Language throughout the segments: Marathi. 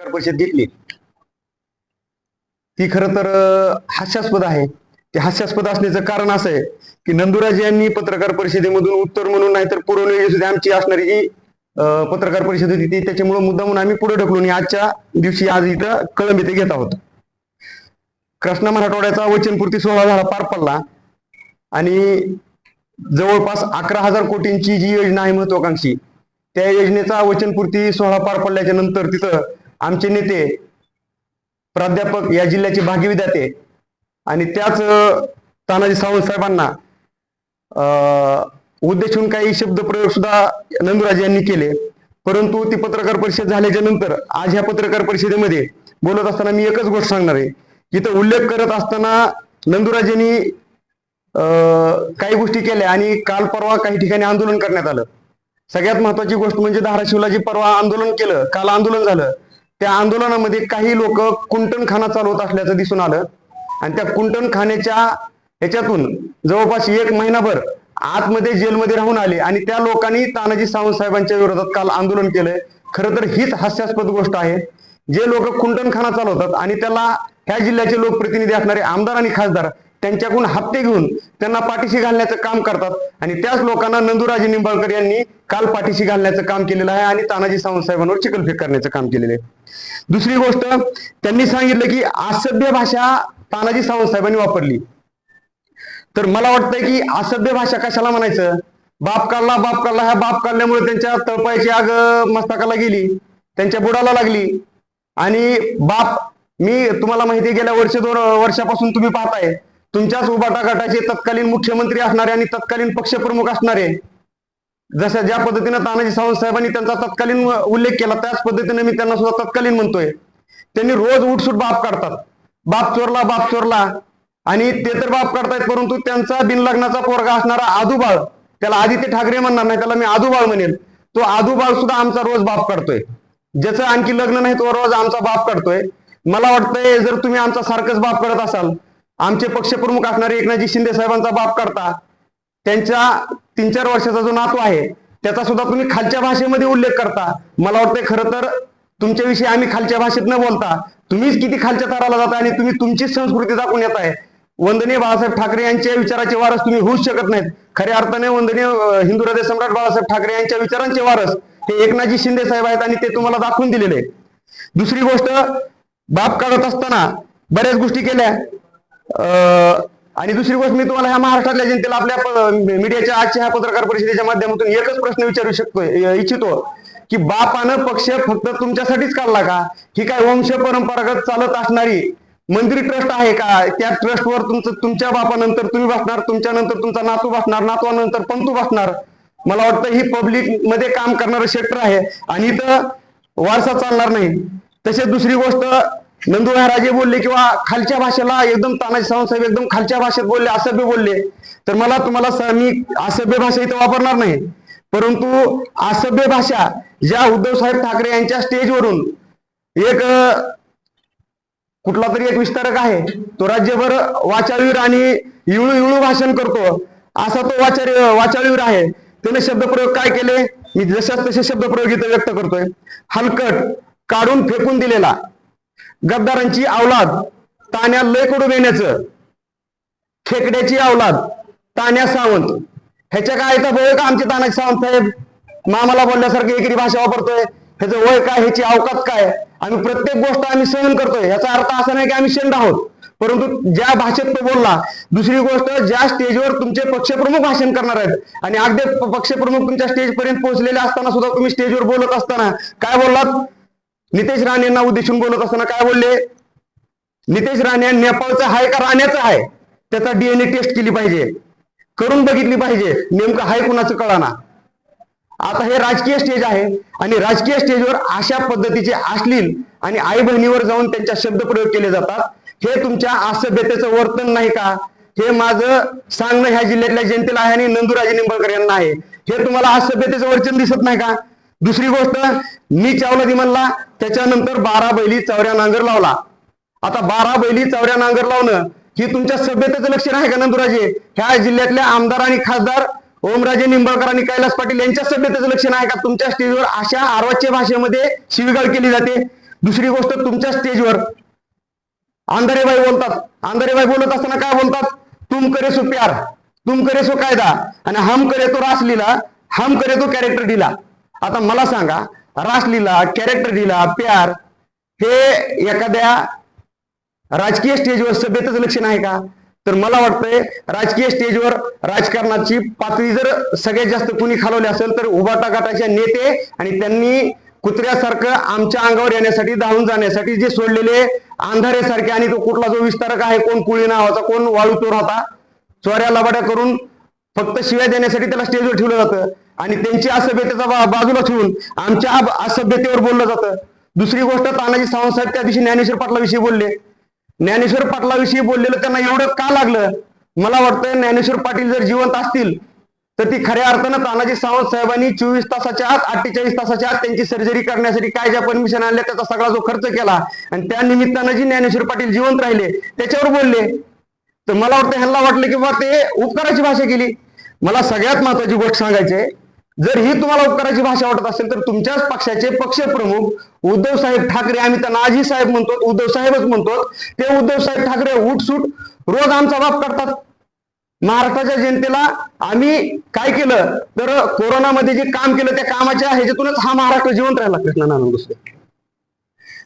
पत्रकार परिषद घेतली. ती खरं तर हास्यास्पद आहे. ते हास्यास्पद असण्याचं कारण असं आहे की नंदुराज यांनी पत्रकार परिषदेमधून उत्तर म्हणून नाहीतर पुरवणी सुद्धा आमची असणारी जी पत्रकार परिषद होती ती त्याच्यामुळे मुद्दा म्हणून आम्ही पुढे ढकलून आजच्या दिवशी आज इथं कळंब इथे घेत आहोत. कृष्णा मराठवाड्याचा वचनपूर्ती सोहळा झाला पार पडला. आणि जवळपास अकरा हजार कोटींची जी योजना आहे महत्वाकांक्षी त्या योजनेचा वचनपूर्ती सोहळा पार पडल्याच्या नंतर तिथं आमचे नेते प्राध्यापक या जिल्ह्याचे भागी विधाते आणि त्याच तानाजी सावंत साहेबांना अं, उद्देशून काही शब्द प्रयोग सुद्धा नंदुराज यांनी केले. परंतु ती पत्रकार परिषद झाल्याच्यानंतर आज ह्या पत्रकार परिषदेमध्ये बोलत असताना मी एकच गोष्ट सांगणार आहे. इथं उल्लेख करत असताना नंदुराज यांनी अं, काही गोष्टी केल्या आणि काल परवा काही ठिकाणी आंदोलन करण्यात आलं. सगळ्यात महत्वाची गोष्ट म्हणजे धाराशिवला जे परवा आंदोलन केलं काल आंदोलन झालं. त्या आंदोलनामध्ये काही लोक कुंटणखाना चालवत असल्याचं दिसून आलं. आणि त्या कुंटणखान्याच्या ह्याच्यातून जवळपास एक महिनाभर आतमध्ये जेलमध्ये राहून आले. आणि त्या लोकांनी तानाजी सावंत साहेबांच्या विरोधात काल आंदोलन केलंय. खरं तर हीच हास्यास्पद गोष्ट आहे. जे लोक कुंटणखाना चालवतात आणि त्याला ह्या जिल्ह्याचे लोकप्रतिनिधी असणारे आमदार आणि खासदार त्यांच्याकडून हप्ते घेऊन त्यांना पाठीशी घालण्याचं काम करतात. आणि त्याच लोकांना नंदुराजे निंबाळकर यांनी काल पाठीशी घालण्याचं काम केलेलं आहे आणि तानाजी सावंतसाहेबांवर चिकलफेक करण्याचं काम केलेलं आहे. दुसरी गोष्ट त्यांनी सांगितलं की असभ्य भाषा तानाजी सावंतसाहेबांनी वापरली. तर मला वाटतंय की असभ्य भाषा कशाला म्हणायचं? बाप काढला बाप काढला ह्या बाप काढल्यामुळे त्यांच्या तळपायची आग मस्तकाला गेली त्यांच्या बुडाला लागली. आणि बाप मी तुम्हाला माहिती आहे, गेल्या वर्ष दोन वर्षापासून तुम्ही पाहताय तुमच्याच उबाटा गटाचे तत्कालीन मुख्यमंत्री असणारे आणि तत्कालीन पक्षप्रमुख असणारे जशा ज्या पद्धतीनं तानाजी सावंत साहेबांनी त्यांचा तत्कालीन उल्लेख केला त्याच पद्धतीने मी त्यांना सुद्धा तत्कालीन म्हणतोय. त्यांनी रोज उठसूट बाप काढतात. बाप चोरला बाप चोरला. आणि ते तर बाप काढतायत परंतु त्यांचा बिनलग्नाचा पोरगा असणारा आदुबाळ त्याला आदित्य ठाकरे म्हणणार नाही त्याला मी आदुबाळ म्हणेल तो आदुबाळ सुद्धा आमचा रोज बाप काढतोय. ज्याचं आणखी लग्न नाही तो रोज आमचा बाप काढतोय. मला वाटतंय जर तुम्ही आमचा सारखंच बाप करत असाल आमचे पक्षप्रमुख असणारे एकनाथजी शिंदे साहेबांचा बाप करता. त्यांच्या तीन चार वर्षाचा जो नातू आहे त्याचा सुद्धा तुम्ही खालच्या भाषेमध्ये उल्लेख करता. मला वाटतंय खरं तर तुमच्याविषयी आम्ही खालच्या भाषेत न बोलता तुम्हीच किती खालच्या थराला जाता आणि तुम्ही तुमचीच संस्कृती दाखवून येत आहे वंदनीय बाळासाहेब ठाकरे यांच्या विचाराचे वारस तुम्ही होऊच शकत नाहीत. खऱ्या अर्थाने वंदनीय हिंदू हृदय सम्राट बाळासाहेब ठाकरे यांच्या विचारांचे वारस हे एकनाथजी शिंदे साहेब आहेत आणि ते तुम्हाला दाखवून दिलेले दुसरी गोष्ट बाप काढत असताना बऱ्याच गोष्टी केल्या. आणि दुसरी गोष्ट मी तुम्हाला ह्या महाराष्ट्रातल्या जनतेला आपल्या मीडियाच्या आजच्या ह्या पत्रकार परिषदेच्या माध्यमातून एकच प्रश्न विचारू शकतो इच्छितो की बापानं पक्ष फक्त तुमच्यासाठीच काढला का? ही काय वंश परंपरागत चालत असणारी मंदिर ट्रस्ट आहे का? त्या ट्रस्टवर तुमचं तुमच्या बापानंतर तुम्ही बसणार तुमच्या नंतर तुमचा नातू बसणार नातवानंतर पंतू बसणार. मला वाटतं ही पब्लिकमध्ये काम करणारं क्षेत्र आहे. आणि इथं वारसा चालणार नाही. तसेच दुसरी गोष्ट नंदू राजे बोलले किंवा खालच्या भाषेला एकदम तानाजी सावंत साहेब एकदम खालच्या भाषेत बोलले असभ्य बोलले. तर मला तुम्हाला स- मी असभ्य भाषा इथं वापरणार नाही. परंतु असभ्य भाषा ज्या उद्धव साहेब ठाकरे यांच्या स्टेजवरून एक कुठला तरी एक विस्तारक आहे तो राज्यभर वाचाळीवर आणि इळू इळू भाषण करतो. असा तो वाचारी वाचाळीवर आहे. त्याने शब्दप्रयोग काय केले? मी जशाच तसे शब्दप्रयोग इथं व्यक्त करतोय. हलकट काढून फेकून दिलेला. गद्दारांची अवलाद ताण्या लय कडू देण्याचं खेकड्याची अवलाद तान्या सावंत. ह्याच्या काय तर वय का आमचे तानाजी सावंत साहेब? मामाला बोलल्यासारखी एकरी भाषा वापरतोय. ह्याचं वय काय ह्याची अवकात काय? आम्ही प्रत्येक गोष्ट आम्ही सहन करतोय. याचा अर्थ असा नाही की आम्ही शेंड आहोत. परंतु ज्या भाषेत तो बोलला दुसरी गोष्ट ज्या स्टेजवर तुमचे पक्षप्रमुख भाषण करणार आहेत आणि अगदी पक्षप्रमुख तुमच्या स्टेज पर्यंत पोहोचलेले असताना सुद्धा तुम्ही स्टेजवर बोलत असताना काय बोललात? नितेश राणेंना उद्देशून बोलत असताना काय बोलले? नितेश राणे नेपाळचं आहे का राण्याचं आहे? त्याचा डीएनए टेस्ट केली पाहिजे. करून बघितली पाहिजे. नेमकं आहे कुणाचं कळाना? आता हे राजकीय स्टेज आहे आणि राजकीय स्टेजवर अशा पद्धतीचे अश्लील आणि आई बहिणीवर जाऊन त्यांच्या शब्दप्रयोग केले जातात. हे तुमच्या असभ्यतेचं वर्तन नाही का? हे माझं सांगणं ह्या जिल्ह्यातल्या जनतेला आहे आणि नंदुराजे निंबाळकर यांना आहे. हे तुम्हाला असभ्यतेचं वर्चन दिसत नाही का? दुसरी गोष्ट मी चावला म्हणला त्याच्यानंतर बारा बैली चौऱ्या नांगर लावला. आता बारा बैली चौऱ्या नांगर लावणं ही तुमच्या सभ्यतेचं लक्षण आहे का नंदुराजे? ह्या जिल्ह्यातल्या आमदार आणि खासदार ओमराजे निंबाळकर आणि कैलास पाटील यांच्या सभ्यतेचं लक्षण आहे का? तुमच्या स्टेजवर अशा आरवाच्य भाषेमध्ये शिवीगाळ केली जाते. दुसरी गोष्ट तुमच्या स्टेजवर आंधारेबाई बोलतात. आंधारेबाई बोलत असताना काय बोलतात? तुम करे सो प्यार तुम करे सो कायदा. आणि हम करे तो रासलीला हम करे तो कॅरेक्टर दिला आता मला सांगा रासलीला कॅरेक्टर डीला प्यार हे एखाद्या राजकीय स्टेजवर सभेतच लक्षण आहे का? तर मला वाटतंय राजकीय स्टेजवर राजकारणाची पातळी जर सगळ्यात जास्त कुणी खालवली असेल तर उभाटा गटाचे नेते आणि त्यांनी कुत्र्यासारखं आमच्या अंगावर येण्यासाठी धावून जाण्यासाठी जे सोडलेले अंधारेसारखे आणि तो कुठला जो विस्तारक आहे कोण कुळी नावाचा कोण वाळूतोर होता चोऱ्या लबाड्या करून फक्त शिव्या देण्यासाठी त्याला स्टेजवर ठेवलं जातं. आणि त्यांची असभ्यतेचा बाजूला ठेवून आमच्या असभ्यतेवर बोललं जातं. दुसरी गोष्ट तानाजी सावंत साहेब त्या दिवशी ज्ञानेश्वर पाटलाविषयी बोलले. ज्ञानेश्वर पाटलाविषयी बोललेलं त्यांना एवढं का लागलं? मला वाटतं ज्ञानेश्वर पाटील जर जिवंत असतील तर ती खऱ्या अर्थानं तानाजी सावंत साहेबांनी चोवीस तासाच्या आत अठ्ठेचाळीस तासाच्या आत त्यांची सर्जरी करण्यासाठी काय ज्या परमिशन आणल्या त्याचा सगळा जो खर्च केला. आणि त्या निमित्तानं जी ज्ञानेश्वर पाटील जिवंत राहिले त्याच्यावर बोलले. तर मला वाटतं ह्यांना वाटलं की बा ते उपकाराची भाषा केली. मला सगळ्यात महत्वाची गोष्ट सांगायची आहे जर ही तुम्हाला उपकाराची भाषा वाटत असेल तर तुमच्याच पक्षाचे पक्षप्रमुख उद्धव साहेब ठाकरे आम्ही त्यांना आजी साहेब म्हणतो उद्धव साहेबच म्हणतो. ते उद्धव साहेब ठाकरे उठसूट रोज आमचा बाप करतात. महाराष्ट्राच्या जनतेला आम्ही काय केलं? तर कोरोनामध्ये जे काम केलं त्या कामाच्या ह्याच्यातूनच हा महाराष्ट्र जिवंत राहिला कृष्णानंद दुसरे.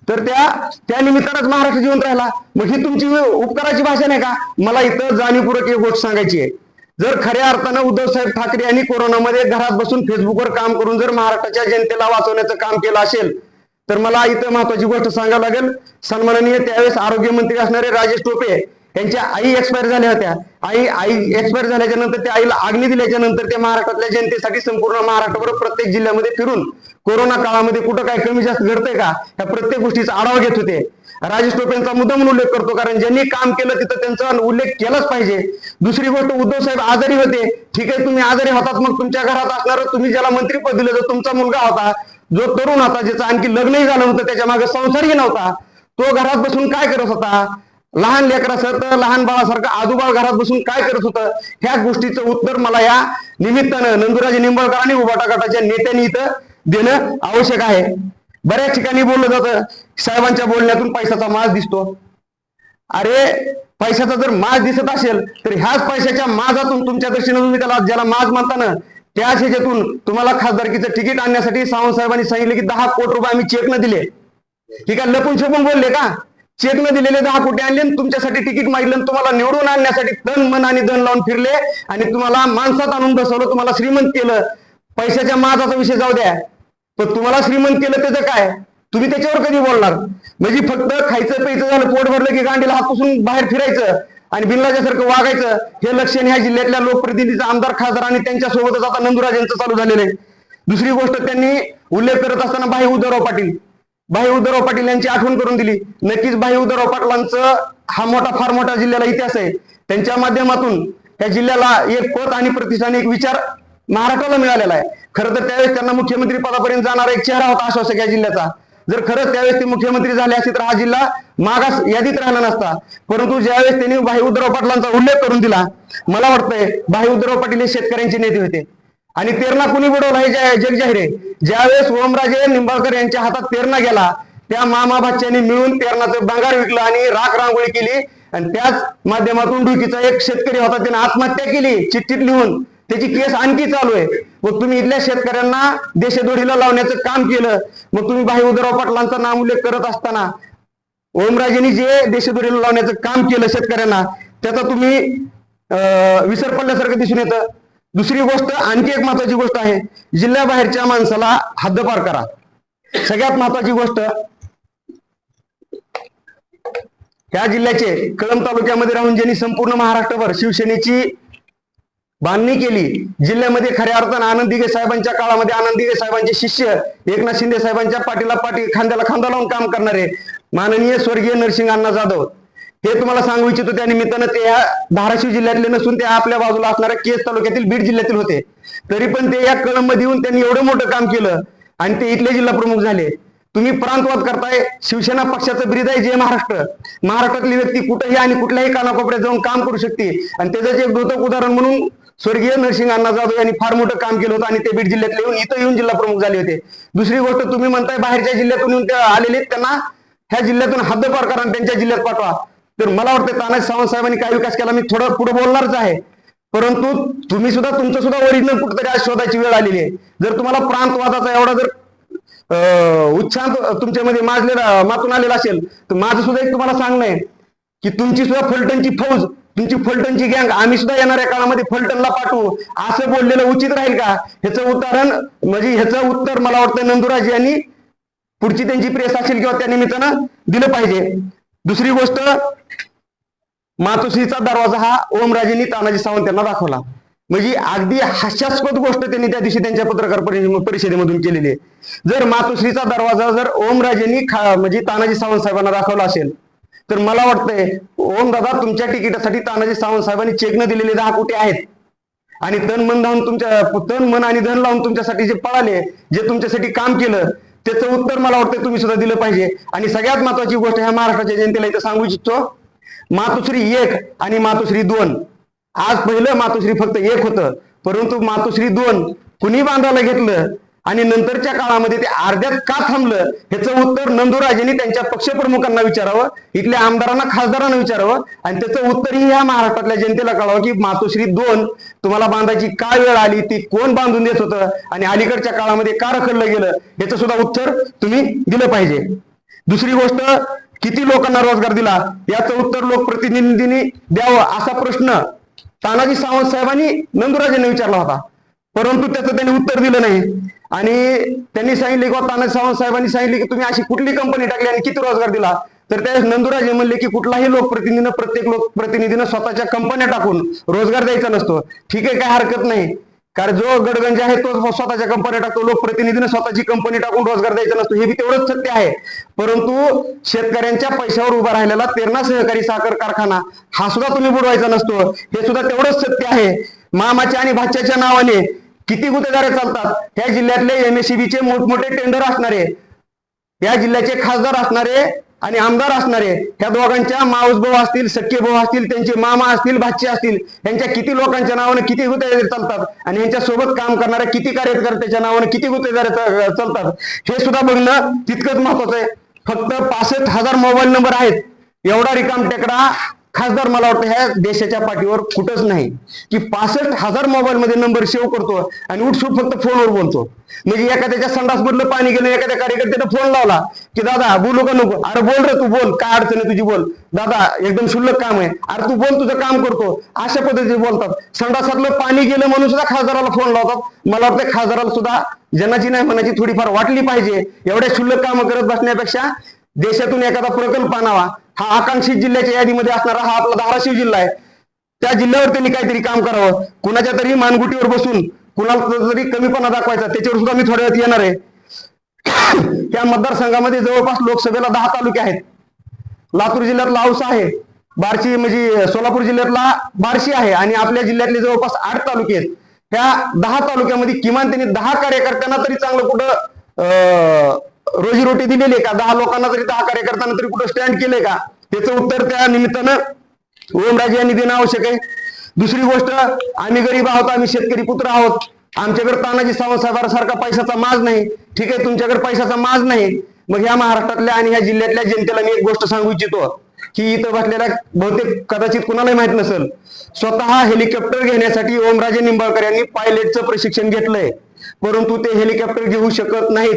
तर त्या त्या निमित्तानंच महाराष्ट्र जिवंत राहिला. मग ही तुमची उपकाराची भाषा नाही का? मला इथं जाणीवपूर्वक एक गोष्ट सांगायची आहे. जर खऱ्या अर्थानं उद्धव साहेब ठाकरे यांनी कोरोनामध्ये घरात बसून फेसबुकवर काम करून जर महाराष्ट्राच्या जनतेला वाचवण्याचं काम केलं असेल तर मला इथं महत्वाची गोष्ट सांगायला लागेल. सन्माननीय त्यावेळेस आरोग्यमंत्री असणारे राजेश टोपे यांच्या आई एक्सपायर झाल्या होत्या. आई आई एक्सपायर झाल्याच्यानंतर त्या आईला आग्नी दिल्याच्या नंतर ते महाराष्ट्रातल्या जनतेसाठी संपूर्ण महाराष्ट्रावर प्रत्येक जिल्ह्यामध्ये फिरून कोरोना काळामध्ये कुठं काय कमी जास्त घडतंय का ह्या प्रत्येक गोष्टीचा आढावा घेत होते. राजेश टोपेंचा मुद्दाम उल्लेख करतो कारण ज्यांनी काम केलं तिथं त्यांचा उल्लेख केलाच पाहिजे. दुसरी गोष्ट उद्धव साहेब आजारी होते. ठीक आहे तुम्ही आजारी होतात मग तुमच्या घरात असणार तुम्ही ज्याला मंत्रीपद दिलं जो तुमचा मुलगा होता जो तरुण होता ज्याचं आणखी लग्नही झालं नव्हतं त्याच्यामागे संसारही नव्हता तो घरात बसून काय करत होता? लहान लेकरासारखं लहान बाळासारखं आजोबा घरात बसून काय करत होतं? ह्या गोष्टीचं उत्तर मला या निमित्तानं नंदुराजे निंबाळकर आणि उभाटा गटाच्या नेत्यांनी इथं देणं आवश्यक आहे. बऱ्याच ठिकाणी बोललं जातं. साहेबांच्या बोलण्यातून पैशाचा माज दिसतो. अरे पैशाचा जर माज दिसत असेल तर ह्याच पैशाच्या माजातून तुमच्या दृष्टीनं तुम्ही त्याला ज्याला माज म्हणता ना त्याच ह्याच्यातून तुम्हाला खासदारकीचं तिकीट आणण्यासाठी सावंत साहेबांनी सांगितले की दहा कोटी रुपये आम्ही चेक न दिले. ठीक आहे लपून छपून बोलले का? चेक न दिलेले दहा कोटी आणले तुमच्यासाठी तिकीट मागितलं आणि तुम्हाला निवडून आणण्यासाठी तन मन आणि धन लावून फिरले आणि तुम्हाला माणसात आणून बसवलं तुम्हाला श्रीमंत केलं. पैशाच्या माजाचा विषय जाऊ द्या. पण तुम्हाला श्रीमंत केलं त्याचं काय? तुम्ही त्याच्यावर कधी बोलणार? म्हणजे फक्त खायचं प्यायचं झालं पोट भरलं की गांडीला हात बाहेर फिरायचं आणि बिनलाजासारखं वागायचं हे लक्षण ह्या जिल्ह्यातल्या लोकप्रतिनिधीचा आमदार खासदार आणि त्यांच्यासोबतच आता नंदुराज यांचं चालू झालेलं आहे. दुसरी गोष्ट त्यांनी उल्लेख करत असताना भाई उद्धवराव पाटील. भाई उद्धवराव पाटील यांची आठवण करून दिली. नक्कीच भाई उद्धवराव पाटलांचं हा मोठा फार मोठा जिल्ह्याला इतिहास आहे. त्यांच्या माध्यमातून त्या जिल्ह्याला एक पद आणि प्रतिष्ठान एक विचार महाराष्ट्राला मिळालेला आहे. खरं तर त्यावेळेस त्यांना मुख्यमंत्री पदापर्यंत जाणारा एक चेहरा होता आश्वासक या जिल्ह्याचा. जर खरंच त्यावेळेस ते मुख्यमंत्री झाले असते तर हा जिल्हा मागास यादीत राहिला नसता. परंतु ज्यावेळेस त्यांनी भाई उद्धवराव पाटलांचा उल्लेख करून दिला मला वाटतंय भाई उद्धराव पाटील हे शेतकऱ्यांचे नेते होते. आणि तेरणा कुणी बुडवला हे जा- जग जाहीर आहे. ज्यावेळेस ओमराजे निंबाळकर यांच्या हातात तेरणा गेला त्या मामा भाच्यांनी मिळून तेरणाचं बंगार विकलं आणि राख रांगोळी केली. आणि त्याच माध्यमातून डुकीचा एक शेतकरी होता त्याने आत्महत्या केली चिठ्ठीत लिहून. त्याची केस आणखी चालू आहे. मग तुम्ही इथल्या शेतकऱ्यांना देशदोडीला लावण्याचं काम केलं मग तुम्ही भाई उद्धवराव पाटलांचा नाम उल्लेख करत असताना ओमराजेंनी जे देशदोडीला लावण्याचं काम केलं शेतकऱ्यांना त्याचा तुम्ही अं, विसर पडल्यासारखं दिसून येतं. दुसरी गोष्ट आणखी एक महत्वाची गोष्ट आहे. जिल्ह्याबाहेरच्या माणसाला हद्दपार करा. सगळ्यात महत्वाची गोष्ट ह्या जिल्ह्याचे कळंब तालुक्यामध्ये राहून ज्यांनी संपूर्ण महाराष्ट्रभर शिवसेनेची बांधणी केली. जिल्ह्यामध्ये खऱ्या अर्थानं आनंद दिघे साहेबांच्या काळामध्ये आनंद दिघे साहेबांचे शिष्य एकनाथ शिंदे साहेबांच्या पाठीला पाठी खांद्याला खांदा लावून काम करणारे माननीय स्वर्गीय नरसिंग अण्णा जाधव. हे तुम्हाला सांगू इच्छितो त्या निमित्तानं ते या धाराशिव जिल्ह्यातले नसून ते आपल्या बाजूला असणाऱ्या केस तालुक्यातील बीड जिल्ह्यातील होते. तरी पण ते या कळंबमध्ये येऊन त्यांनी एवढं मोठं काम केलं आणि ते इथले जिल्हा प्रमुख झाले. तुम्ही प्रांतवाद करताय शिवसेना पक्षाचं ब्रीद आहे जे महाराष्ट्र. महाराष्ट्रातली व्यक्ती कुठेही आणि कुठल्याही कानाकोपऱ्यात जाऊन काम करू शकते. आणि त्याचं एक दोतक उदाहरण म्हणून स्वर्गीय नरसिंह अण्णा जाधव यांनी फार मोठं काम केलं होतं आणि ते बीड जिल्ह्यातले येऊन इथं येऊन जिल्हा प्रमुख झाले होते. दुसरी गोष्ट तुम्ही म्हणताय बाहेरच्या जिल्ह्यातून येऊन ते आलेले त्यांना ह्या जिल्ह्यातून हद्दपार करा त्यांच्या जिल्ह्यात पाठवा. तर मला वाटतं तानाजी सावंत साहेबांनी काय विकास केला मी थोडं पुढे बोलणारच आहे. परंतु तुम्ही सुद्धा तुमचं सुद्धा ओरिजिनल कुठेतरी आज शोधायची वेळ आलेली आहे. जर तुम्हाला प्रांतवादाचा एवढा जर अं, उच्छांत तुमच्यामध्ये माजलेला मातून आलेला असेल तर माझं सुद्धा एक तुम्हाला सांगणं आहे. की तुमची सुद्धा फलटणची फौज तुमची फलटणची गँग आम्ही सुद्धा येणाऱ्या काळामध्ये फलटणला पाठवू. असं बोललेलं उचित राहील का? ह्याचं उदाहरण म्हणजे ह्याचं उत्तर मला वाटतं नंदुराज यांनी पुढची त्यांची प्रेस असेल किंवा त्या निमित्तानं दिलं पाहिजे. दुसरी गोष्ट मातोश्रीचा दरवाजा हा ओमराजेंनी तानाजी सावंत यांना दाखवला. म्हणजे अगदी हास्यास्पद गोष्ट त्यांनी त्या दिवशी त्यांच्या पत्रकार परिषदेमधून केलेली आहे. जर मातोश्रीचा दरवाजा जर ओमराजेंनी खा म्हणजे तानाजी सावंत साहेबांना दाखवला असेल तर मला वाटतंय ओम दादा तुमच्या तिकिटासाठी तानाजी सावंत साहेबांनी चेक न दिलेले दहा कोटी आहेत. आणि तन मन धावून तुमच्या तन मन आणि धन लावून तुमच्यासाठी जे पळाले जे तुमच्यासाठी काम केलं त्याचं उत्तर मला वाटतं तुम्ही सुद्धा दिलं पाहिजे. आणि सगळ्यात महत्वाची गोष्ट ह्या महाराष्ट्राच्या जनतेला इथं सांगू इच्छितो मातोश्री एक आणि मातोश्री दोन. आज पहिलं मातोश्री फक्त एक होतं परंतु मातोश्री दोन कुणी बांधायला घेतलं? आणि नंतरच्या काळामध्ये ते अर्ध्यात का थांबलं ह्याचं उत्तर नंदुराजेंनी त्यांच्या पक्षप्रमुखांना विचारावं इथल्या आमदारांना खासदारांना विचारावं आणि त्याचं उत्तरही ह्या महाराष्ट्रातल्या जनतेला कळावं की मातोश्री दोन तुम्हाला बांधायची काय वेळ आली ती कोण बांधून देत होतं आणि अलीकडच्या काळामध्ये का रखडलं गेलं याचं सुद्धा उत्तर तुम्ही दिलं पाहिजे. दुसरी गोष्ट किती लोकांना रोजगार दिला याचं उत्तर लोकप्रतिनिधींनी द्यावं असा प्रश्न तानाजी सावंत साहेबांनी नंदुराजेंना विचारला होता. परंतु त्याचं त्यांनी उत्तर दिलं नाही. आणि त्यांनी सांगितले किंवा तानाजी सावंत साहेबांनी सांगितले की तुम्ही अशी कुठली कंपनी टाकली आणि किती रोजगार दिला? तर त्यावेळेस नंदुराजे म्हणले की कुठलाही लोकप्रतिनिधीनं प्रत्येक लोकप्रतिनिधीनं स्वतःच्या कंपन्या टाकून रोजगार द्यायचा नसतो. ठीक आहे काय हरकत नाही. कारण जो गडगंज आहे तो स्वतःच्या कंपन्या टाकतो. लोकप्रतिनिधीनं स्वतःची कंपनी टाकून रोजगार द्यायचा नसतो. हे बी तेवढंच सत्य आहे. परंतु शेतकऱ्यांच्या पैशावर उभा राहिलेला तेरणा सहकारी साखर कारखाना हा सुद्धा तुम्ही बुडवायचा नसतो. हे सुद्धा तेवढंच सत्य आहे. मामाच्या आणि भाच्याच्या नावाने किती गुत्तेदारे चालतात? ह्या जिल्ह्यातले एमएससीबीचे मोठमोठे टेंडर असणारे या जिल्ह्याचे खासदार असणारे आणि आमदार असणारे ह्या दोघांच्या माऊस भाऊ असतील सख्खे भाऊ असतील त्यांचे मामा असतील भाचे असतील यांच्या किती लोकांच्या नावाने किती गुत्तेदारे चालतात? आणि यांच्या सोबत काम करणाऱ्या किती कार्यकर्त्याच्या नावाने किती गुत्तेदारे चालतात? हे सुद्धा बघणं तितकंच महत्वाचं आहे. फक्त पासष्ट हजार मोबाईल नंबर आहेत. एवढा रिकाम टेकडा खासदार मला वाटतं ह्या देशाच्या पाठीवर कुठंच नाही. की पासष्ट हजार मोबाईल मध्ये नंबर सेव्ह करतो आणि उठसूट फक्त फोनवर बोलतो म्हणजे एखाद्याच्या संडास मधलं पाणी गेलं एखाद्या कार्यकर्त्याने फोन लावला की दादा बोलू का नको? अरे बोल रे तू बोल. काय अडचण आहे तुझी बोल. दादा एकदम शुल्लक काम आहे. अरे तू बोल तुझं काम करतो. अशा पद्धतीने बोलतात. संडासातलं पाणी गेलं म्हणून सुद्धा खासदाराला फोन लावतात. मला वाटतं खासदाराला सुद्धा जनाची नाही म्हणायची थोडीफार वाटली पाहिजे. एवढ्या शुल्लक कामं करत बसण्यापेक्षा देशातून एखादा प्रकल्प आणावा हा आकांक्षित जिल्ह्याच्या यादीमध्ये असणारा हा आपला धाराशिव जिल्हा आहे. त्या जिल्ह्यावर त्यांनी काहीतरी काम करावं. कुणाच्या तरी मानगुटीवर बसून कुणाला तरी कमीपणा दाखवायचा त्याच्यावर सुद्धा मी थोड्या वेळात येणार आहे. त्या मतदारसंघामध्ये जवळपास लोकसभेला दहा तालुके आहेत. लातूर जिल्ह्यातला औसा आहे बार्शी म्हणजे सोलापूर जिल्ह्यातला बार्शी आहे आणि आपल्या जिल्ह्यातले जवळपास आठ तालुके आहेत. ह्या दहा तालुक्यामध्ये किमान त्यांनी दहा कार्यकर्त्यांना तरी चांगलं कुठं अं, रोजीरोटी दिलेली आहे का? दहा लोकांना तरी दहा कार्यकर्त्यांना तरी कुठं स्टँड केलंय का? त्याचं उत्तर त्या निमित्तानं ओमराजे यांनी देणं आवश्यक आहे. दुसरी गोष्ट आम्ही गरीब आहोत आम्ही शेतकरी पुत्र आहोत. आमच्याकडे तानाजी सावंत साहेबांसारखा पैशाचा माज नाही. ठीक आहे तुमच्याकडे पैशाचा माज नाही. मग या महाराष्ट्रातल्या आणि ह्या जिल्ह्यातल्या जनतेला मी एक गोष्ट सांगू इच्छितो. की इथं बसलेल्या बहुतेक कदाचित कुणालाही माहीत नसेल. स्वतः हेलिकॉप्टर घेण्यासाठी ओमराजे निंबाळकर यांनी पायलटचं प्रशिक्षण घेतलंय. परंतु ते हेलिकॉप्टर घेऊ शकत नाहीत.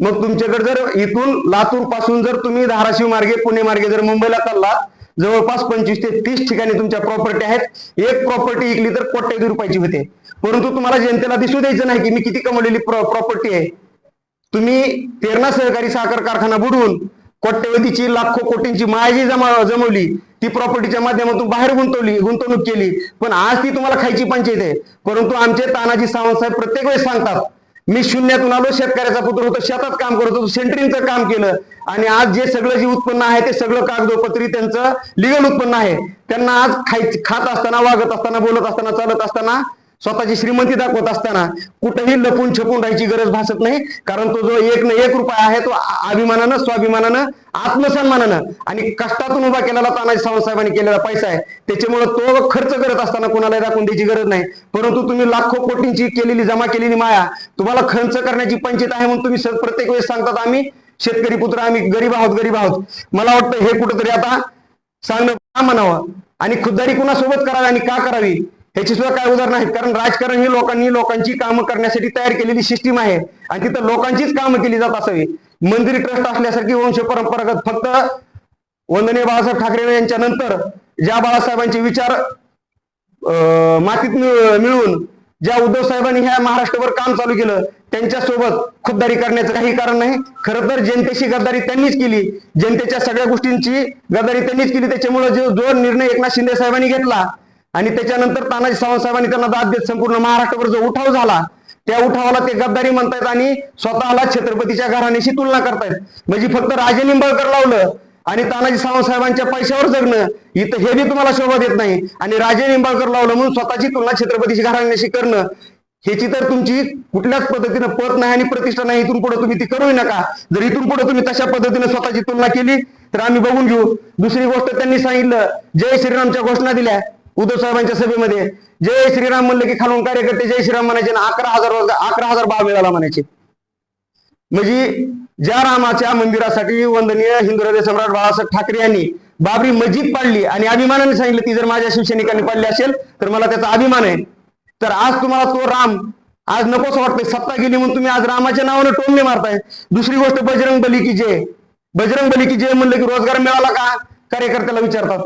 मग तुमच्याकडे जर इथून लातूरपासून जर तुम्ही धाराशिव मार्गे पुणे मार्गे जर मुंबईला चाललात जवळपास पंचवीस ते तीस ठिकाणी तुमच्या प्रॉपर्टी आहेत. एक प्रॉपर्टी विकली तर कोट्यावधी रुपयाची होते. परंतु तुम्हाला जनतेला दिसू द्यायचं नाही की मी किती कमवलेली प्रॉपर्टी आहे. तुम्ही तेरणा सहकारी साखर कारखाना बुडवून कोट्यवधीची लाखो कोटींची माळी जमा जमवली. ती प्रॉपर्टीच्या माध्यमातून बाहेर गुंतवली गुंतवणूक केली. पण आज ती तुम्हाला खायची पंचायत आहे. परंतु आमचे तानाजी सावंत साहेब प्रत्येक वेळेस सांगतात मी शून्यातून आलो शेतकऱ्याचा पुत्र होतो शेतात काम करत होतो सेंटरिंगचं काम केलं. आणि आज जे सगळं जे उत्पन्न आहे ते सगळं कागदोपत्री त्यांचं लिगल उत्पन्न आहे. त्यांना आज खाय खात असताना वागत असताना बोलत असताना चालत असताना स्वतःची श्रीमंती दाखवत असताना कुठेही लपून छपून राहायची गरज भासत नाही. कारण तो जो एक न एक रुपया आहे तो अभिमानानं स्वाभिमानानं आत्मसन्मानानं आणि कष्टातून उभा केलेला तानाजी सावंत साहेबांनी केलेला पैसा आहे. त्याच्यामुळे तो खर्च करत असताना कोणाला दाखवून द्यायची गरज नाही. परंतु तुम्ही लाखो कोटींची केलेली जमा केलेली माया तुम्हाला खर्च करण्याची पंचित आहे म्हणून तुम्ही प्रत्येक वेळेस सांगतात आम्ही शेतकरी पुत्र आम्ही गरीब आहोत गरीब आहोत. मला वाटतं हे कुठंतरी आता सांगणं का म्हणावं? आणि खुद्दारी कुणासोबत करावी आणि का करावी? ह्याची सुद्धा काय उदाहरण आहेत? कारण राजकारण ही लोकांनी लोकांची कामं करण्यासाठी तयार केलेली सिस्टीम आहे आणि तिथं लोकांचीच कामं केली जात असावी. मंदिर ट्रस्ट असल्यासारखी वंश परंपरागत फक्त वंदनीय बाळासाहेब ठाकरे यांच्या नंतर ज्या बाळासाहेबांचे विचार अं, मातीत मिळून मिळवून ज्या उद्धव साहेबांनी ह्या महाराष्ट्रावर काम चालू केलं त्यांच्यासोबत खुद्दारी करण्याचं काही कारण नाही. खरं तर जनतेशी गद्दारी त्यांनीच केली. जनतेच्या सगळ्या गोष्टींची गद्दारी त्यांनीच केली. त्याच्यामुळे जो जो निर्णय एकनाथ शिंदे साहेबांनी घेतला आणि त्याच्यानंतर तानाजी सावंत साहेबांनी त्यांना दाद देत संपूर्ण महाराष्ट्रावर जो उठाव झाला त्या उठावाला ते गद्दारी म्हणतायत आणि स्वतःला छत्रपतीच्या घराण्याशी तुलना करतायत. म्हणजे फक्त राजे निंबाळकर लावलं आणि तानाजी सावंत साहेबांच्या पैशावर जगणं इथं हे बी तुम्हाला शोभा देत नाही. आणि राजे निंबाळकर लावलं म्हणून स्वतःची तुलना छत्रपतीची घराण्याशी करणं ह्याची तर तुमची कुठल्याच पद्धतीनं पत नाही आणि प्रतिष्ठा नाही. इथून पुढे तुम्ही ती करू नका. जर इथून पुढे तुम्ही तशा पद्धतीने स्वतःची तुलना केली तर आम्ही बघून घेऊ. दुसरी गोष्ट त्यांनी सांगितलं जय श्रीरामच्या घोषणा दिल्या. उद्धव साहेबांच्या सभेमध्ये जय श्रीराम म्हणलं की खालून कार्यकर्ते जय श्रीराम म्हणायचे अकरा हजार अकरा हजार भाव मिळाला म्हणायचे. म्हणजे ज्या रामाच्या मंदिरासाठी वंदनीय हिंदू हृदय सम्राट बाळासाहेब ठाकरे यांनी बाबरी मस्जिद पाडली आणि अभिमानाने सांगितलं ती जर माझ्या शिवसैनिकांनी पाडली असेल तर मला त्याचा अभिमान आहे. तर आज तुम्हाला तो राम आज नकोच वाटतंय सत्ता गेली म्हणून तुम्ही आज रामाच्या नावानं टोमणे मारताय. दुसरी गोष्ट बजरंग बली की जय. बजरंग बली की जय म्हणलं की रोजगार मिळाला का? कार्यकर्त्याला विचारतात.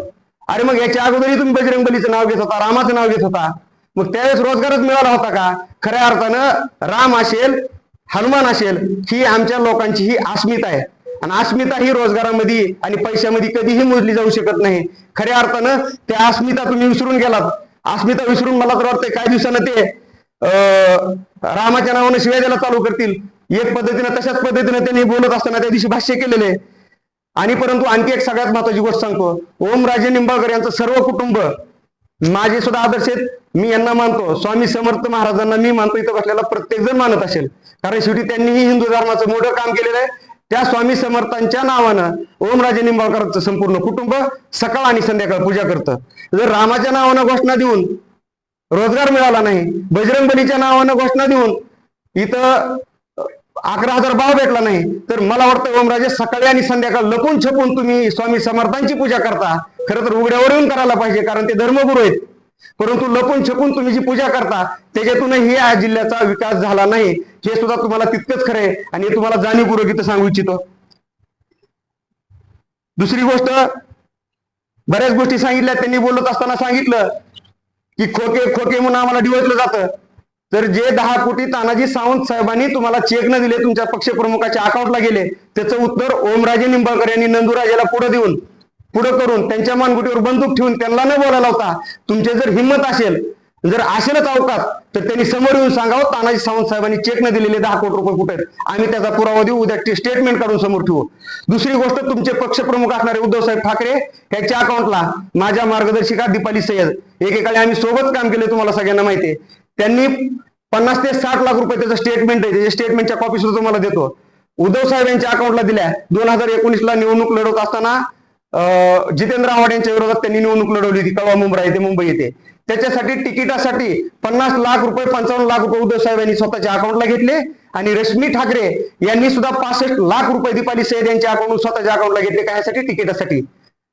अरे मग याच्या अगोदरही तुम्ही बजरंग बलीचं नाव घेत होता रामाचं नाव घेत होता. मग त्यावेळेस रोजगारच मिळाला होता का? खऱ्या अर्थानं राम असेल हनुमान असेल ही आमच्या लोकांची ही अस्मिता आहे. आणि अस्मिता ही रोजगारामध्ये आणि पैशामध्ये कधीही मोजली जाऊ शकत नाही. खऱ्या अर्थानं त्या अस्मिता तुम्ही विसरून गेलात. अस्मिता विसरून मला तर वाटतंय काही दिवसानं ते अं, रामाच्या नावानं शिवाय द्यायला चालू करतील. एक पद्धतीनं तशाच पद्धतीनं त्यांनी बोलत असताना त्या दिवशी भाष्य केलेले आहे. आणि परंतु आणखी एक सगळ्यात महत्वाची गोष्ट सांगतो. ओमराजे निंबाळकर यांचं सर्व कुटुंब माझे सुद्धा आदर्श आहेत. मी यांना मानतो. स्वामी समर्थ महाराजांना मी मानतो. इथं बसलेला प्रत्येक जण मानत असेल. कारण शेवटी त्यांनीही हिंदू धर्माचं मोठं काम केलेलं आहे. त्या स्वामी समर्थांच्या नावानं ओमराजे निंबाळकरांचं संपूर्ण कुटुंब सकाळ आणि संध्याकाळ पूजा करतं. जर रामाच्या नावानं घोषणा देऊन रोजगार मिळाला नाही बजरंगबलीच्या नावानं घोषणा देऊन इथं अकरा हजार भाव भेटला नाही तर मला वाटतं ओमराजे सकाळी आणि संध्याकाळ लपून छपून तुम्ही स्वामी समर्थांची पूजा करता. खरं तर उघड्यावर येऊन करायला पाहिजे कारण ते धर्मगुरू आहेत. परंतु लपून छपून तुम्ही जी पूजा करता त्याच्यातूनही या जिल्ह्याचा विकास झाला नाही. हे सुद्धा तुम्हाला तितकंच खरं आहे आणि हे तुम्हाला जाणीवपूर्वक इथं सांगू इच्छितो. दुसरी गोष्ट बऱ्याच गोष्टी सांगितल्या त्यांनी बोलत असताना सांगितलं की खोके खोके म्हणून आम्हाला डिवचलं जातं. तर जे दहा कोटी तानाजी सावंत साहेबांनी तुम्हाला चेक न दिले तुमच्या पक्षप्रमुखाच्या अकाउंटला गेले त्याचं उत्तर ओमराजे निंबाळकर यांनी नंदुराजेला पुढे देऊन पुढे करून त्यांच्या मानगुटीवर बंदूक ठेवून त्यांना न बोलायला होता. तुमचे जर हिंमत असेल जर असेलच अवकाश तर त्यांनी समोर येऊन सांगावं हो, तानाजी सावंत साहेबांनी चेक न दिलेले दहा कोटी रुपये कुठे आहेत? आम्ही त्याचा पुरावा देऊ उद्या स्टेटमेंट काढून समोर ठेवू. दुसरी गोष्ट तुमचे पक्षप्रमुख असणारे उद्धवसाहेब ठाकरे ह्याच्या अकाउंटला माझ्या मार्गदर्शिका दीपाली सय्यद एकेकाळी आम्ही सोबत काम केले तुम्हाला सगळ्यांना माहिती आहे. त्यांनी पन्नास ते साठ लाख रुपये त्याचं स्टेटमेंट आहे त्याच्या स्टेटमेंटच्या कॉपी सुद्धा तुम्हाला देतो. उद्धव साहेब यांच्या अकाउंटला दिल्या. दोन हजार एकोणीसला निवडणूक लढवत असताना जितेंद्र आव्हाड यांच्या विरोधात त्यांनी निवडणूक लढवली होती. कळवा मुंब्रा येथे मुंबई येथे. त्याच्यासाठी तिकिटासाठी पन्नास लाख रुपये पंचावन्न लाख रुपये उद्धव साहेब यांनी स्वतःच्या अकाउंटला घेतले. आणि रश्मी ठाकरे यांनी सुद्धा पासष्ट लाख रुपये दीपाली सैद यांच्या अकाउंट स्वतःच्या अकाउंटला घेतले. कशासाठी तिकिटासाठी.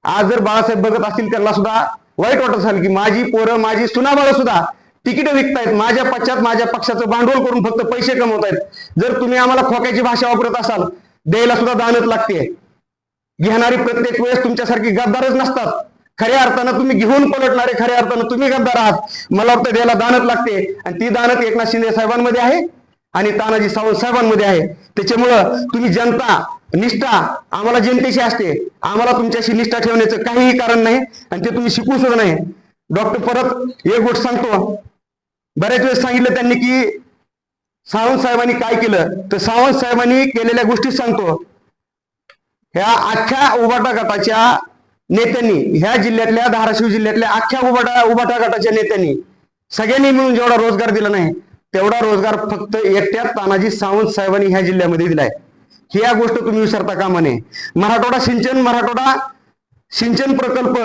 आज जर बाळासाहेब बघत असतील त्यांना सुद्धा वाईट वाटत असेल की माझी पोरं माझी सुनाबाळ सुद्धा तिकीट विकतायत माझ्या पश्चात माझ्या पक्षाचं भांडवल करून फक्त पैसे कमवतायत. जर तुम्ही आम्हाला खोक्याची भाषा वापरत असाल द्यायला सुद्धा दानच लागते घेणारी प्रत्येक वेळेस तुमच्यासारखी गद्दारच नसतात. खऱ्या अर्थानं तुम्ही घेऊन पलटणारे खऱ्या अर्थानं तुम्ही गद्दार आहात. मला वाटतं द्यायला दानत लागते. आणि ती दानत एकनाथ शिंदे साहेबांमध्ये आहे आणि तानाजी सावंत साहेबांमध्ये आहे. त्याच्यामुळं तुम्ही जनता निष्ठा आम्हाला जनतेशी असते. आम्हाला तुमच्याशी निष्ठा ठेवण्याचं काहीही कारण नाही आणि ते तुम्ही शिकू सुद्धा नाही. डॉक्टर परत एक गोष्ट सांगतो. बऱ्याच वेळेस सांगितलं त्यांनी की सावंत साहेबांनी काय केलं? तर सावंत साहेबांनी केलेल्या गोष्टी सांगतो. ह्या अख्ख्या उभाटा गटाच्या नेत्यांनी ह्या जिल्ह्यातल्या धाराशिव जिल्ह्यातल्या अख्ख्या उभाटा उभाटा गटाच्या नेत्यांनी सगळ्यांनी मिळून जेवढा रोजगार दिला नाही तेवढा रोजगार फक्त एकट्या तानाजी सावंत साहेबांनी ह्या जिल्ह्यामध्ये दिलाय. ही या गोष्ट तुम्ही विसरता कामा नये. मराठवाडा सिंचन मराठवाडा सिंचन प्रकल्प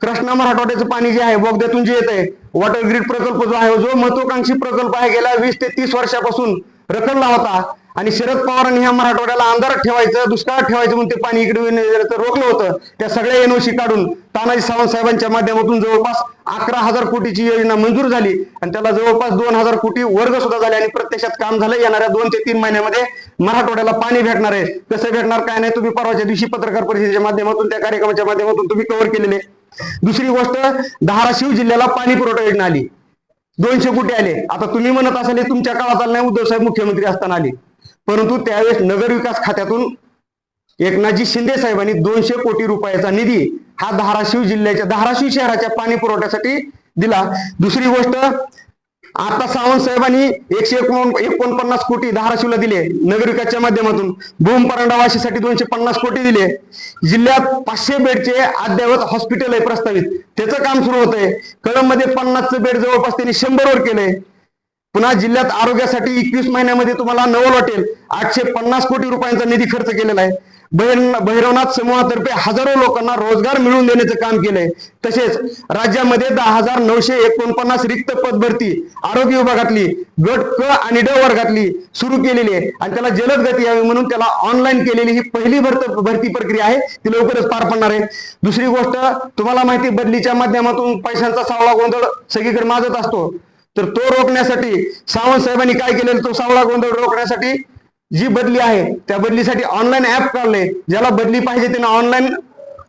कृष्णा मराठवाड्याचं पाणी जे आहे बोगद्यातून जे येत आहे वॉटर ग्रीड प्रकल्प जो आहे जो महत्वाकांक्षी प्रकल्प आहे गेल्या वीस ते तीस वर्षापासून रखडला होता. आणि शरद पवारांनी ह्या मराठवाड्याला अंधारात ठेवायचं दुष्काळात ठेवायचं म्हणून ते पाणी इकडे रोखलं होतं. त्या सगळ्या एनओसी काढून तानाजी सावंत साहेबांच्या माध्यमातून जवळपास अकरा हजार कोटीची योजना मंजूर झाली आणि त्याला जवळपास दोन हजार कोटी वर्ग सुद्धा झाले आणि प्रत्यक्षात काम झालं. येणाऱ्या दोन ते तीन महिन्यामध्ये मराठवाड्याला पाणी भेटणार आहे. कसं भेटणार काय नाही तुम्ही परवाच्या दिवशी पत्रकार परिषदेच्या माध्यमातून त्या कार्यक्रमाच्या माध्यमातून तुम्ही कव्हर केलेले. दुसरी गोष्ट धाराशिव जिल्ह्याला पाणी पुरवठा योजना आली. दोनशे कोटी आले. आता तुम्ही म्हणत असाल तुमच्या काळात आलं नाही. उद्धव साहेब मुख्यमंत्री असताना आले. परंतु त्यावेळेस नगरविकास खात्यातून एकनाथजी शिंदे साहेबांनी दोनशे कोटी रुपयाचा निधी हा धाराशिव जिल्ह्याच्या धाराशिव शहराच्या पाणी पुरवठ्यासाठी दिला. दुसरी गोष्ट आता सावंत साहेबांनी एकशे एकोणपन्नास कोटी धाराशिवला दिले नगरविकासच्या माध्यमातून. भूम परंडावाशीसाठी दोनशे पन्नास कोटी दिले. जिल्ह्यात पाचशे बेडचे अद्ययावत हॉस्पिटल आहे प्रस्तावित. त्याचं काम सुरू होत आहे कळंबमध्ये पन्नासचं बेड जवळपास त्यांनी शंभरवर केलंय. पुन्हा जिल्ह्यात आरोग्यासाठी एकवीस महिन्यामध्ये तुम्हाला नवल वाटेल आठशे पन्नास कोटी रुपयांचा निधी खर्च केलेला आहे. बहिर- भैरवनाथ समूहातर्फे हजारो लोकांना रोजगार मिळवून देण्याचं काम केलंय. तसेच राज्यामध्ये दहा हजार नऊशे एकोणपन्नास रिक्त पद भरती आरोग्य विभागातली गट क आणि ड वर्गातली सुरू केलेली आहे. आणि त्याला जलद गती यावी म्हणून त्याला ऑनलाईन केलेली ही पहिली भरत भरती प्रक्रिया आहे. ती लवकरच पार पडणार आहे. दुसरी गोष्ट तुम्हाला माहिती बदलीच्या माध्यमातून पैशांचा सावळा गोंधळ सगळीकडे माजत असतो. तर तो रोखण्यासाठी सावंत साहेबांनी काय केलेलं? तो सावळा गोंधळ रोखण्यासाठी जी बदली आहे त्या बदलीसाठी ऑनलाईन ऍप काढले ज्याला बदली पाहिजे त्यांना ऑनलाईन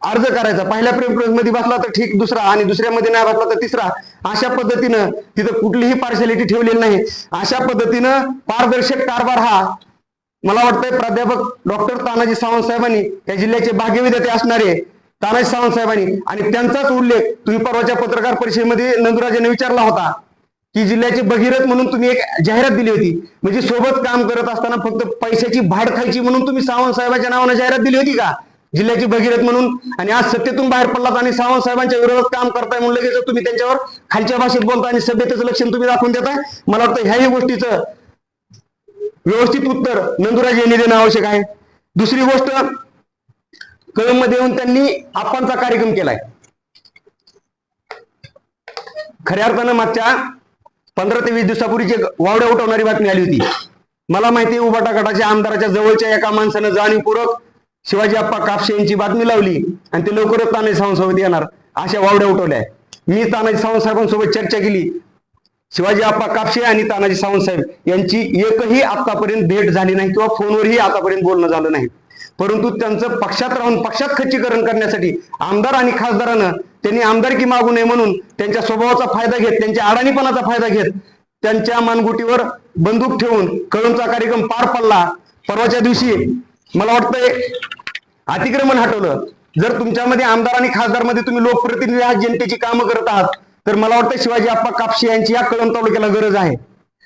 अर्ज करायचा. पहिल्या प्रेफरन्समध्ये बसला तर ठीक दुसरा आणि दुसऱ्यामध्ये नाही बसला तर तिसरा. अशा पद्धतीनं तिथं कुठलीही पार्शलिटी ठेवलेली नाही. अशा पद्धतीनं पारदर्शक कारभार हा मला वाटतंय प्राध्यापक डॉक्टर तानाजी सावंत साहेबांनी या जिल्ह्याचे भाग्यविधाते असणारे तानाजी सावंत साहेबांनी आणि त्यांचाच उल्लेख तुम्ही परवाच्या पत्रकार परिषदेमध्ये नंदुराजांनी विचारला होता. की जिल्ह्याचे भगीरथ म्हणून तुम्ही एक जाहिरात दिली होती. म्हणजे सोबत काम करत असताना फक्त पैशाची भाड खायची म्हणून तुम्ही सावंत साहेबांच्या नावानं जाहिरात दिली होती का? जिल्ह्याची भगीरथ म्हणून. आणि आज सत्तेतून बाहेर पडलात आणि सावंत साहेबांच्या विरोधात काम करताय म्हणून लगेच तुम्ही त्यांच्यावर खालच्या भाषेत बोलता आणि सभ्यतेचं लक्षण तुम्ही दाखवून देताय. मला वाटतं ह्याही गोष्टीचं व्यवस्थित उत्तर नंदुराज यांनी देणं आवश्यक आहे. दुसरी गोष्ट कळममध्ये येऊन त्यांनी आपणचा कार्यक्रम केलाय. खऱ्या अर्थानं मागच्या पंधरा ते वीस दिवसापूर्वी जे वावड्या उठवणारी बातमी आली होती. मला माहिती आहे उबाटा गटाच्या आमदाराच्या जवळच्या एका माणसानं जाणीवपूर्वक शिवाजी आप्पा कापशे यांची बातमी लावली आणि ते लवकरच तानाजी सावंत येणार. अशा वावड्या उठवल्या. मी तानाजी सावंतसाहेबांसोबत चर्चा केली. शिवाजी आप्पा कापशे आणि तानाजी सावंतसाहेब यांची एकही आतापर्यंत भेट झाली नाही किंवा फोनवरही आतापर्यंत बोलणं झालं नाही. परंतु त्यांचं पक्षात राहून पक्षात खच्चीकरण करण्यासाठी आमदार आणि खासदारानं त्यांनी आमदारकी मागू नये म्हणून त्यांच्या स्वभावाचा फायदा घेत त्यांच्या अडाणीपणाचा फायदा घेत त्यांच्या मानगुटीवर बंदूक ठेवून कळूनचा कार्यक्रम पार पडला. परवाच्या दिवशी मला वाटतंय अतिक्रमण हटवलं. जर तुमच्यामध्ये आमदार आणि खासदारमध्ये तुम्ही लोकप्रतिनिधी आहात जनतेची कामं करत आहात तर मला वाटतं शिवाजी आप्पा कापशी यांची या कळम तालुक्याला गरज आहे.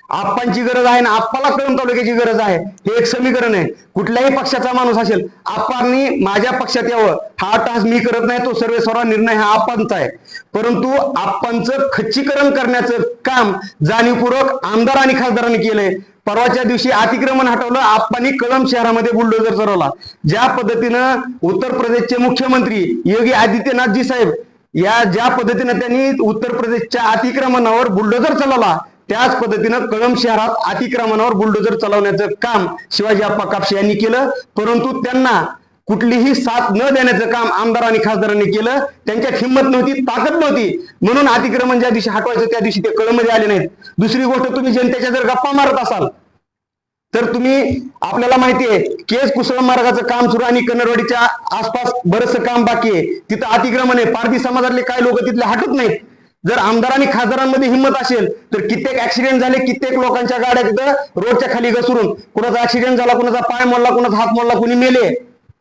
आप्पांची गरज आहे ना आप्पाला कळम तालुक्याची गरज आहे. हे एक समीकरण आहे. कुठल्याही पक्षाचा माणूस असेल आप्पांनी माझ्या पक्षात यावं. हा टास मी करत नाही तो सर्व निर्णय हा आप्पांचा आहे. परंतु आप्पांचं खच्चीकरण करण्याचं काम जाणीवपूर्वक आमदार आणि खासदारांनी केलंय. परवाच्या दिवशी अतिक्रमण हटवलं आप्पांनी कळम शहरामध्ये बुलडोजर चढवला. ज्या पद्धतीनं उत्तर प्रदेशचे मुख्यमंत्री योगी आदित्यनाथजी साहेब या ज्या पद्धतीनं त्यांनी उत्तर प्रदेशच्या अतिक्रमणावर बुलडोजर चालवला त्याच पद्धतीनं कळम शहरात अतिक्रमणावर बुलडोजर चालवण्याचं काम शिवाजी आप्पा कापसे यांनी केलं. परंतु त्यांना कुठलीही साथ न देण्याचं काम आमदार आणि खासदारांनी केलं. त्यांच्यात हिंमत नव्हती ताकद नव्हती. म्हणून अतिक्रमण ज्या दिवशी हटवायचं त्या दिवशी ते कळमध्ये आले नाहीत. दुसरी गोष्ट तुम्ही जनतेच्या जर गप्पा मारत असाल तर तुम्ही आपल्याला माहितीये केस कुसळ मार्गाचं काम सुरू आणि कन्नडवाडीच्या आसपास बरंचसं काम बाकी आहे. तिथं अतिक्रमण आहे. पारधी समाजातले काही लोक तिथले हटत नाहीत. जर आमदार आणि खासदारांमध्ये हिंमत असेल तर कित्येक ऍक्सिडेंट झाले कित्येक लोकांच्या गाड्या तिथं रोडच्या खाली घसरून. कुणाचा ऍक्सिडेंट झाला कुणाचा पाय मोडला कुणाचा हात मोडला कुणी मेले.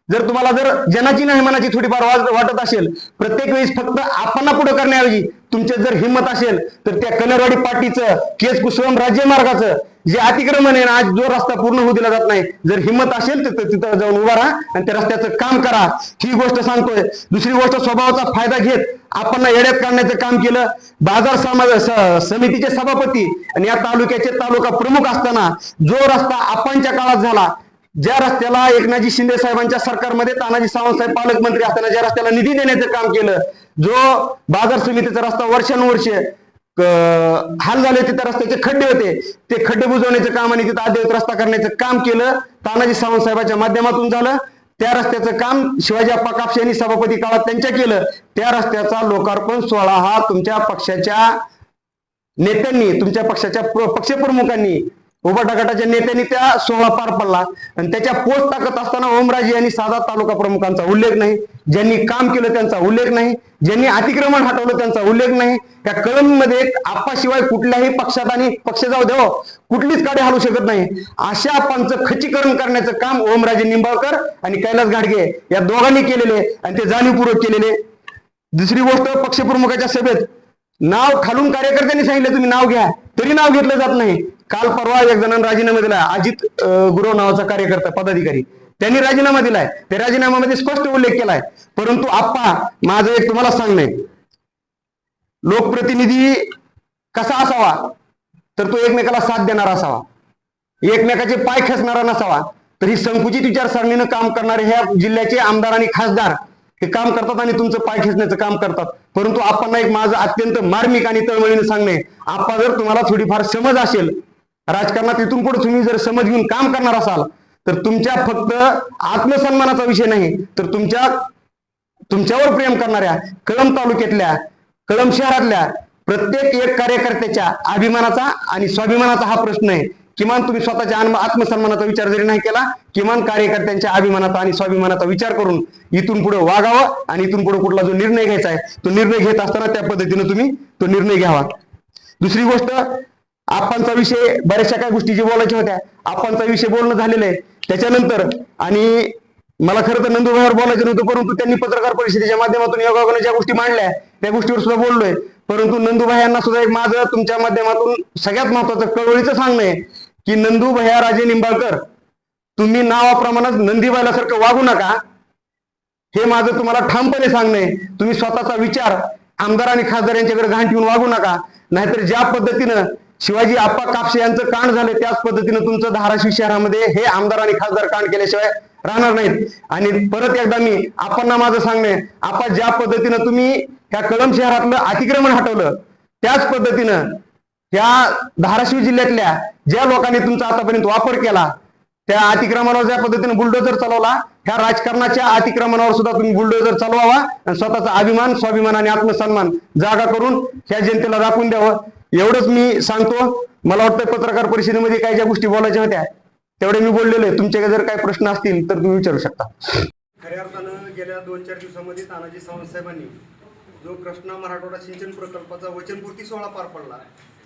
जर तुम्हाला जर जनाची नाही मनाची थोडीफार वाटत असेल प्रत्येक वेळेस फक्त आपण पुढे करण्याऐवजी तुमच्यात जर हिंमत असेल तर त्या कनरवाडी पाटीचं केस कुसवम राज्यमार्गाचं जे अतिक्रमण आहे ना आज जो रस्ता पूर्ण होऊ दिला जात नाही. जर हिंमत असेल तर तिथं जाऊन उभा राहा आणि त्या रस्त्याचं काम करा. ही गोष्ट सांगतोय. दुसरी गोष्ट स्वभावाचा फायदा घेत आपण येड्यात काढण्याचं काम केलं. बाजार समाज समितीचे सभापती आणि या तालुक्याचे तालुका प्रमुख असताना जो रस्ता आपणच्या काळात झाला ज्या रस्त्याला एकनाथजी शिंदे साहेबांच्या सरकारमध्ये तानाजी सावंत साहेब पालकमंत्री असताना ज्या रस्त्याला निधी देण्याचं काम केलं जो बाजार समितीचा रस्ता वर्षानुवर्षे हाल झाले तिथे रस्त्याचे खड्डे होते. ते खड्डे बुजवण्याचं काम आणि तिथं अद्ययावत रस्ता करण्याचं काम केलं. तानाजी सावंत साहेबांच्या माध्यमातून झालं. त्या रस्त्याचं काम शिवाजी अप्पा कापसे यांनी सभापती काळात त्यांच्या केलं. त्या रस्त्याचा लोकार्पण सोहळा हा तुमच्या पक्षाच्या नेत्यांनी तुमच्या पक्षाच्या पक्षप्रमुखांनी उभाटा गटाच्या नेत्यांनी त्या सोहळा पार पडला. आणि त्याच्या पोस्ट टाकत असताना ओमराजे यांनी साधा तालुका प्रमुखांचा उल्लेख नाही. ज्यांनी काम केलं त्यांचा उल्लेख नाही. ज्यांनी अतिक्रमण हटवलं त्यांचा उल्लेख नाही. त्या कलममध्ये आप्पाशिवाय कुठल्याही पक्षात आणि पक्ष जाऊ देव हो, कुठलीच गाडी हलू शकत नाही. अशा आपांचं खचीकरण करण्याचं काम ओमराजे निंबाळकर आणि कैलास घाडगे या दोघांनी केलेले आणि ते जाणीवपूर्वक केलेले. दुसरी गोष्ट पक्षप्रमुखाच्या सभेत नाव खालून कार्यकर्त्यांनी सांगितलं तुम्ही नाव घ्या. तरी नाव घेतलं जात नाही. काल परवा एक जणांना राजीनामा दिला. अजित गुरव नावाचा कार्यकर्ता पदाधिकारी. त्यांनी राजीनामा दिलाय. त्या राजीनाम्यामध्ये स्पष्ट उल्लेख केलाय. परंतु आप्पा माझं एक तुम्हाला सांगणे लोकप्रतिनिधी कसा असावा तर तो एकमेकाला साथ देणारा असावा. एकमेकाचे पाय खेचणारा नसावा. तर ही संकुचित विचारसरणीनं काम करणारे ह्या जिल्ह्याचे आमदार आणि खासदार हे काम करतात आणि तुमचं पाय खेचण्याचं काम करतात. परंतु आपण एक माझं अत्यंत मार्मिक आणि तळमळीनं सांगणे आपण जर तुम्हाला थोडीफार समज असेल राजकारणात इथून पुढे तुम्ही जर समज घेऊन काम करणार असाल तर तुमच्या फक्त आत्मसन्मानाचा विषय नाही तर तुमच्या तुमच्यावर प्रेम करणाऱ्या कळंब तालुक्यातल्या कळंब शहरातल्या प्रत्येक एक कार्यकर्त्याच्या अभिमानाचा आणि स्वाभिमानाचा हा प्रश्न आहे. किमान तुम्ही स्वतःच्या आत्मसन्मानाचा विचार जरी नाही केला किमान कार्यकर्त्यांच्या अभिमानाचा आणि स्वाभिमानाचा विचार करून इथून पुढे वागावं आणि इथून पुढे कुठला जो निर्णय घ्यायचा आहे तो निर्णय घेत असताना त्या पद्धतीने तुम्ही तो निर्णय घ्यावा. दुसरी गोष्ट आपणचा विषय बऱ्याचशा काही गोष्टी जे बोलायच्या होत्या. आपणचा विषय बोलणं झालेलं आहे. त्याच्यानंतर आणि मला खरं तर नंदुबाईवर बोलायचं नव्हतं परंतु त्यांनी पत्रकार परिषदेच्या माध्यमातून योगायोगाने ज्या गोष्टी मांडल्या त्या गोष्टीवर सुद्धा बोललोय. परंतु नंदुबाई यांना सुद्धा एक माझं तुमच्या माध्यमातून सगळ्यात महत्वाचं कळवळीचं सांगणं आहे की नंदू भैया राजे निंबाळकर. तुम्ही नावाप्रमाणेच नंदीबायलासारखं वागू नका. हे माझं तुम्हाला ठामपणे सांगणं आहे. तुम्ही स्वतःचा विचार आमदार आणि खासदार यांच्याकडे घाण ठेवून वागू नका. नाहीतर ज्या पद्धतीनं शिवाजी आप्पा कापसे यांचं कांड झालं त्याच पद्धतीनं तुमचं धाराशिव शहरामध्ये हे आमदार आणि खासदार कांड केल्याशिवाय राहणार नाहीत. आणि परत एकदा मी आपणना माझं सांगणे आपण ज्या पद्धतीनं तुम्ही ह्या कळंब शहरातलं अतिक्रमण हटवलं त्याच पद्धतीनं त्या धाराशिव जिल्ह्यातल्या ज्या लोकांनी तुमचा आतापर्यंत वापर केला त्या अतिक्रमणावर ज्या पद्धतीने बुलडोजर चालवला ह्या राजकारणाच्या अतिक्रमणावर सुद्धा तुम्ही बुलडोजर चालवावा आणि स्वतःचा अभिमान स्वाभिमान आणि आत्मसन्मान जागा करून ह्या जनतेला दाखवून द्यावं. एवढंच मी सांगतो. मला वाटतं पत्रकार परिषदेमध्ये काय ज्या गोष्टी बोलायच्या होत्या तेवढे मी बोललेलो आहे. तुमच्याकडे जर काही प्रश्न असतील तर तुम्ही विचारू शकता. खऱ्या अर्थानं गेल्या दोन चार दिवसामध्ये तानाजी सावंतसाहेबांनी जो कृष्णा मराठवाडा सिंचन प्रकल्पाचा वचनपूर्ती सोहळा पार पडला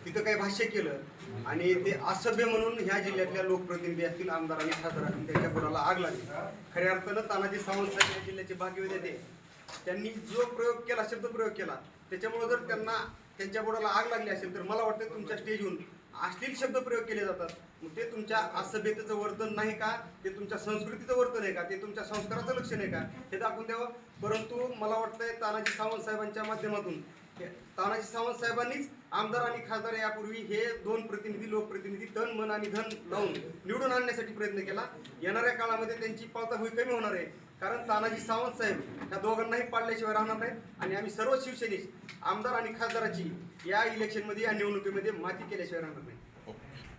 तिथं काही भाष्य केलं आणि ते असभ्य म्हणून ह्या जिल्ह्यातल्या लोकप्रतिनिधी असतील आमदार आणि खासदार त्यांच्या गुणाला आग लागली. खऱ्या अर्थानं तानाजी सावंतसाहेब या जिल्ह्याचे भाग्यवान ते त्यांनी जो प्रयोग केला शब्द प्रयोग केला त्याच्यामुळे जर त्यांना त्यांच्या बुडाला आग लागली असेल तर मला वाटतं तुमच्या स्टेजहून अश्लील शब्द प्रयोग केले जातात. मग ते तुमच्या असभ्यतेचं वर्तन नाही का? ते तुमच्या संस्कृतीचं वर्तन आहे का? ते तुमच्या संस्काराचं लक्षण आहे का? हे दाखवून द्यावं. परंतु मला वाटतंय तानाजी सावंत साहेबांच्या माध्यमातून तानाजी सावंत साहेबांनीच आमदार आणि खासदार यापूर्वी हे दोन प्रतिनिधी लोकप्रतिनिधी तन मन आणि धन लावून निवडून आणण्यासाठी प्रयत्न केला. येणाऱ्या काळामध्ये त्यांची पावताभुई कमी होणार आहे. कारण तानाजी सावंत साहेब या दोघांनाही पाडल्याशिवाय राहणार नाहीत. आणि आम्ही सर्व शिवसैनिक आमदार आणि खासदाराची या इलेक्शनमध्ये या निवडणुकीमध्ये माती केल्याशिवाय राहणार नाही